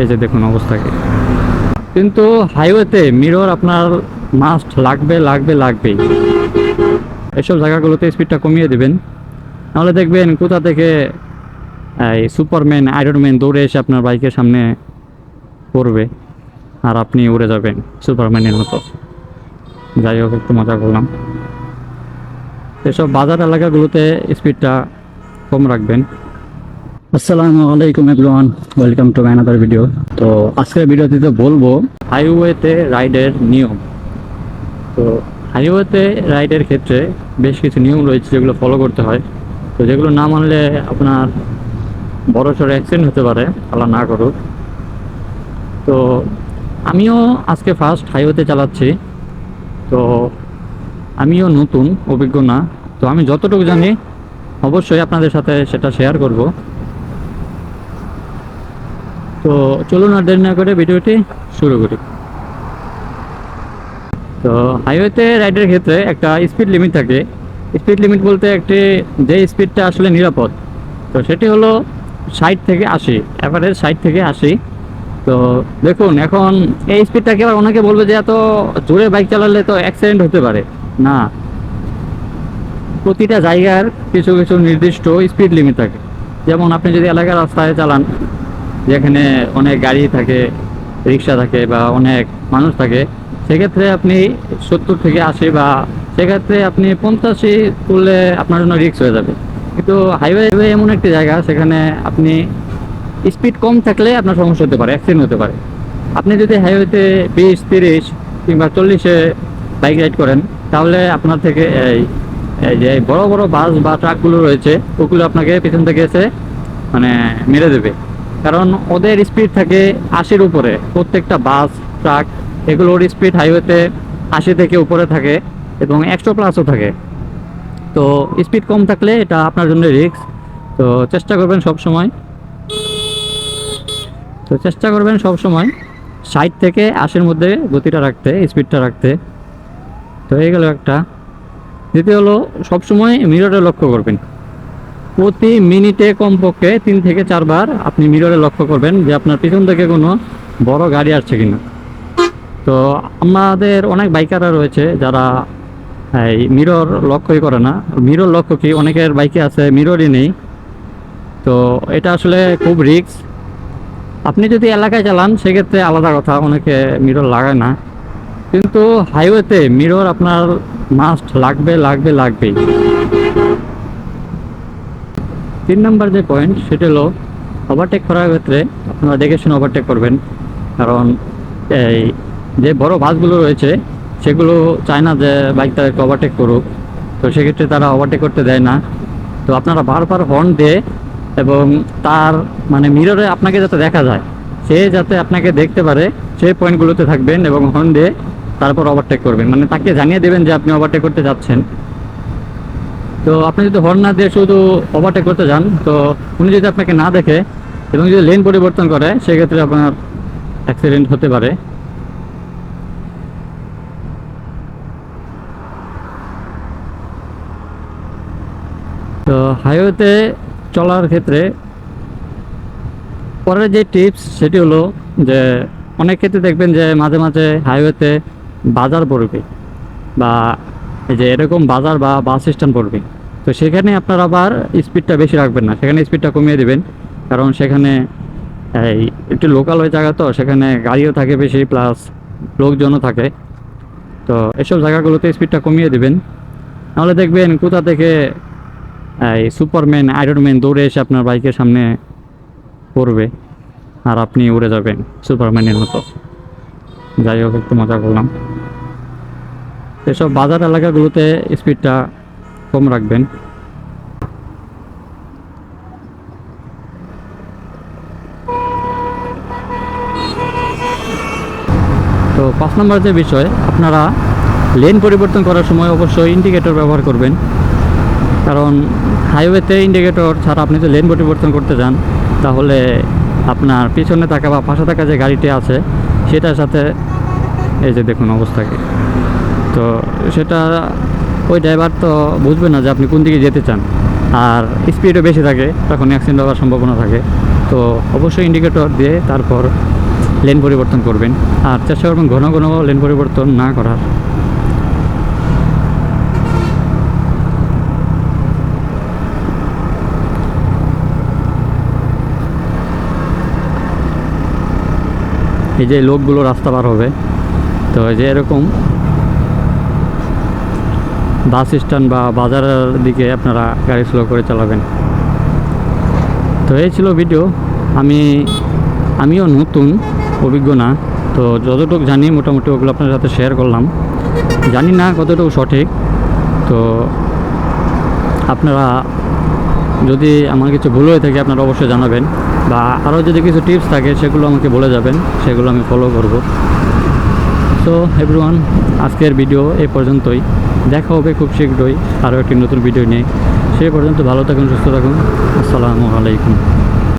এই যে দেখুন অবস্থাকে কিন্তু হাইওয়েতে মিরর আপনার মাস্ট লাগবে লাগবে, লাগবেই। এসব জায়গাগুলোতে স্পিডটা কমিয়ে দেবেন। নাহলে দেখবেন কোথা থেকে, এই সুপারম্যান আয়রনম্যান দৌড়ে এসে আপনার বাইকের সামনে পড়বে আর আপনি উড়ে যাবেন সুপারম্যানের মতো। যাই হোক, একটু মজা করলাম। এসব বাজার এলাকাগুলোতে স্পিডটা কম রাখবেন। আসসালামু আলাইকুম everyone, welcome to another video তো আজকের ভিডিওতে বলব হাইওয়েতে রাইডের নিয়ম। তো হাইওয়েতে রাইডের ক্ষেত্রে বেশ কিছু নিয়ম রয়েছে যেগুলো ফলো করতে হয়। তো যেগুলো না মানলে আপনার বড় সড়ো অ্যাক্সিডেন্ট হতে পারে, আল্লাহ না করুক। তো আমিও আজকে ফার্স্ট হাইওয়েতে চালাচ্ছি। তো আমিও নতুন, অভিজ্ঞ না। তো আমি যতটুকু জানি, অবশ্যই আপনাদের সাথে সেটা শেয়ার করব। তো চলুন আর দেরি না করে ভিডিওটি শুরু করি। তো হাইওয়েতে রাইডের ক্ষেত্রে একটা স্পিড লিমিট থাকে। স্পিড লিমিট বলতে একটি, যে স্পিডটা আসলে নিরাপদ, তো সেটি হলো ষাট থেকে আশি অ্যাভারেজ ষাট থেকে আশি। তো দেখুন, এখন এই স্পিডটাকে আবার অনেকে বলবে যে এত জোরে বাইক চালালে তো অ্যাক্সিডেন্ট হতে পারে। না। প্রতিটা জায়গার কিছু কিছু নির্দিষ্ট স্পিড লিমিট থাকে। যেমন আপনি যদি এলাকার রাস্তায় চালান যেখানে অনেক গাড়ি থাকে, রিক্সা থাকে বা অনেক মানুষ থাকে, সেক্ষেত্রে আপনি সত্তর থেকে আশি বা সেক্ষেত্রে আপনি পঞ্চাশি তুললে আপনার জন্য রিক্স হয়ে যাবে। কিন্তু হাইওয়ে এমন একটি জায়গা, সেখানে আপনি স্পিড কম থাকলে আপনার সমস্যা হতে পারে অ্যাক্সিডেন্ট হতে পারে। আপনি যদি হাইওয়েতে বিশ, তিরিশ কিংবা চল্লিশে বাইক রাইড করেন, তাহলে আপনার থেকে এই যে বড় বড় বাস বা ট্রাকগুলো রয়েছে, ওগুলো আপনাকে পিছন থেকে এসে মানে মেরে দেবে। কারণ ওদের স্পিড থাকে আশির উপরে। প্রত্যেকটা বাস ট্রাক এগুলোর স্পিড হাইওয়েতে আশি থেকে উপরে থাকে এবং একশো প্লাসও থাকে। তো স্পিড কম থাকলে এটা আপনার জন্য রিস্ক তো চেষ্টা করবেন সব সময়। তো চেষ্টা করবেন সব সময় ষাট থেকে আশির মধ্যে গতিটা রাখতে স্পিডটা রাখতে। তো এই গেল একটা। দ্বিতীয় হলো সবসময় মিররে লক্ষ্য করবেন। প্রতি মিনিটে কমপক্ষে তিন থেকে চারবার আপনি মিররে লক্ষ্য করবেন যে আপনার পিছন থেকে কোনো বড় গাড়ি আসছে কিনা। তো আমাদের অনেক বাইকাররা রয়েছে যারা, এই মিরর লক্ষ্যই করে না। মিরর লক্ষ্য কি? অনেকের বাইকে আছে মিররই নেই। তো এটা আসলে খুব রিস্ক আপনি যদি এলাকায় চালান, সেক্ষেত্রে আলাদা কথা, অনেকে মিরর লাগায় না। কিন্তু হাইওয়েতে মিরর আপনার মাস্ট লাগবে লাগবে, লাগবেই। তিন নম্বর যে পয়েন্ট সেটা হলো ওভারটেক করার ক্ষেত্রে আপনারা দেখে শুনে ওভারটেক করবেন। কারণ এই যে বড় বাসগুলো রয়েছে, সেগুলো চায় না যে বাইক তাদেরকে ওভারটেক করুক। তো সেক্ষেত্রে তারা ওভারটেক করতে দেয় না। তো আপনারা বারবার হর্ন দিয়ে এবং তার মানে মিররে আপনাকে যাতে দেখা যায়, সে যাতে আপনাকে দেখতে পারে, সেই পয়েন্টগুলোতে থাকবেন এবং হর্ন দিয়ে তারপর ওভারটেক করবেন। মানে তাকে জানিয়ে দেবেন যে আপনি ওভারটেক করতে যাচ্ছেন। তো আপনি যদি হর্ন না দিয়ে শুধু ওভারটেক করতে যান, তো উনি যদি আপনাকে না দেখে এবং যদি লেন পরিবর্তন করে, সেক্ষেত্রে আপনার অ্যাক্সিডেন্ট হতে পারে। তো হাইওয়েতে চলার ক্ষেত্রে পরের যে টিপস সেটি হলো যে অনেক ক্ষেত্রে দেখবেন যে মাঝে মাঝে হাইওয়েতে বাজার পড়বে বা যে এরকম বাজার বা বাস স্ট্যান্ড পড়বে। তো সেখানে আপনার আবার স্পিডটা বেশি রাখবেন না। সেখানে স্পিডটা কমিয়ে দেবেন। কারণ সেখানে, এই একটু লোকাল হয়ে জায়গা তো, সেখানে গাড়িও থাকে বেশি প্লাস লোকজনও থাকে। তো এসব জায়গাগুলোতে স্পিডটা কমিয়ে দেবেন। নাহলে দেখবেন কোথা থেকে, এই সুপারম্যান আয়রনম্যান দৌড়ে এসে আপনার বাইকের সামনে পড়বে। আর আপনি উড়ে যাবেন সুপারম্যানের মতো। যাই হোক, একটু মজা করলাম। এসব বাজার এলাকাগুলোতে স্পিডটা কম রাখবেন। তো পাঁচ নম্বর যে বিষয়, আপনারা লেন পরিবর্তন করার সময় অবশ্যই ইন্ডিকেটর ব্যবহার করবেন। কারণ হাইওয়েতে ইন্ডিকেটর ছাড়া আপনি যদি লেন পরিবর্তন করতে যান, তাহলে আপনার পিছনে থাকা বা পাশে থাকা যে গাড়িটি আছে, সেটার সাথে এই যে দেখুন অবস্থাকে তো সেটা ওই ড্রাইভার তো বুঝবে না যে আপনি কোন দিকে যেতে চান। আর স্পিডও বেশি থাকে, তখন অ্যাক্সিডেন্ট হওয়ার সম্ভাবনা থাকে। তো অবশ্যই ইন্ডিকেটর দিয়ে তারপর লেন পরিবর্তন করবেন। আর চেষ্টা করবেন ঘন ঘন লেন পরিবর্তন না করার। এই যে লোকগুলো রাস্তা পার হবে, তো এই যে এরকম বাস স্ট্যান্ড বা বাজারের দিকে আপনারা গাড়ি স্লো করে চালাবেন। তো এই ছিল ভিডিও। আমি, আমিও নতুন, অভিজ্ঞ না। তো যতটুকু জানি মোটামুটি ওগুলো আপনার সাথে শেয়ার করলাম। জানি না কতটুকু সঠিক। তো আপনারা যদি আমার কিছু ভুল হয়ে থাকে আপনারা অবশ্যই জানাবেন। বা আরও যদি কিছু টিপস থাকে সেগুলো আমাকে বলে যাবেন। সেগুলো আমি ফলো করব। তো এভরিওয়ান আজকের ভিডিও এ পর্যন্তই। দেখা হবে খুব শীঘ্রই আরও একটি নতুন ভিডিও নিয়ে। সে পর্যন্ত ভালো থাকুন, সুস্থ থাকুন। আসসালামু আলাইকুম।